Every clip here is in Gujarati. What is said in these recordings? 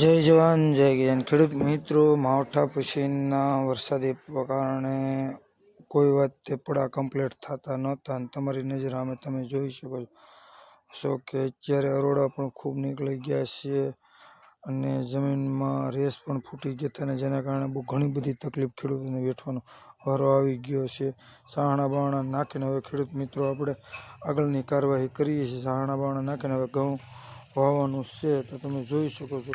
જય જવાન, જય કિસાન ખેડૂત મિત્રો, માવઠા પછીના વરસાદી કારણે કોઈ વાત તે પડા કમ્પ્લીટ થતા નહોતા અને તમારી નજર અમે તમે જોઈ શકો છો. કે અત્યારે અરોડા પણ ખૂબ નીકળી ગયા છે અને જમીનમાં રેસ પણ ફૂટી ગયા હતા અને જેના કારણે બહુ ઘણી બધી તકલીફ ખેડૂતોને વેઠવાનો વારો આવી ગયો છે. સાહણા બાવણા નાખીને હવે ખેડૂત મિત્રો આપણે આગળની કાર્યવાહી કરીએ છીએ. સાહણા બાવણા નાખીને હવે ઘઉં વાવવાનું છે તો તમે જોઈ શકો છો.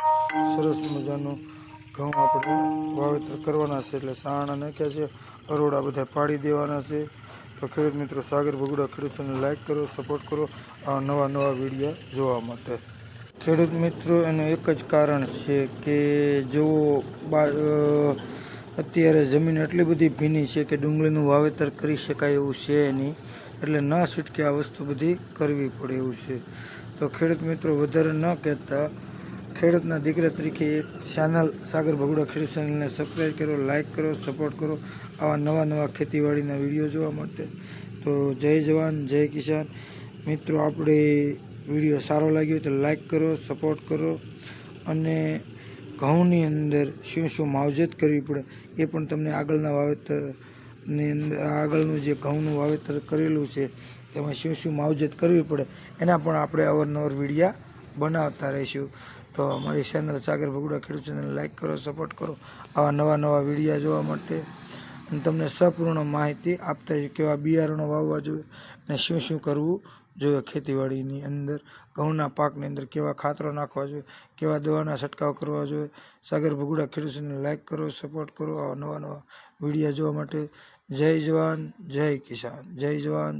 સરસ મજાનું ઘઉં આપણે વાવેતર કરવાના છે એટલે સાણા નાખ્યા છે, અરોડા બધા પાડી દેવાના છે. તો ખેડૂત મિત્રો, સાગર ભગુડા ખેડૂતોને લાઇક કરો સપોર્ટ કરો, આ નવા નવા વિડીયા જોવા માટે. ખેડૂત મિત્રો, એનું એક જ કારણ છે કે જો અત્યારે જમીન એટલી બધી ભીની છે કે ડુંગળીનું વાવેતર કરી શકાય એવું છે નહીં. એટલે ન છૂટકે આ વસ્તુ બધી કરવી પડે એવું છે. તો ખેડૂત મિત્રો, વધારે ન કહેતા, ખેડૂતના દીકરા તરીકે એક ચેનલ સાગર ભગુડા ખેડૂત ચેનલને સબસ્ક્રાઈબ કરો લાઈક કરો સપોર્ટ કરો આવા નવા નવા ખેતીવાડીના વીડિયો જોવા માટે. તો જય જવાન, જય કિસાન. મિત્રો, આપણે વીડિયો સારો લાગ્યો તો લાઈક કરો સપોર્ટ કરો અને ઘઉંની અંદર શું શું માવજત કરવી પડે એ પણ તમને આગળના વાવેતરની અંદર આગળનું જે ઘઉંનું વાવેતર કરેલું છે, તેમાં શું શું માવજત કરવી પડે, એના પણ આપણે અવારનવાર વિડીયા બનાવતા રહીશું. તો અમારી ચેનલ સાગર ભગુડા ખેડૂત ચેનલ લાઈક કરો સપોર્ટ કરો, આવા નવા નવા વિડીયા જોવા માટે. અને તમને સંપૂર્ણ માહિતી આપતા છે કેવા બિયારણો વાવવા જોઈએ અને શું શું કરવું જોઈએ ખેતીવાડીની અંદર, ઘઉંના પાકની અંદર કેવા ખાતરો નાખવા જોઈએ, કેવા દવાના છંટકાવ કરવા જોઈએ. સાગર ભગુડા ખેડૂત ચેનલ લાઈક કરો સપોર્ટ કરો, આવા નવા નવા વિડીયા જોવા માટે. જય જવાન જય કિસાન જય જવાન.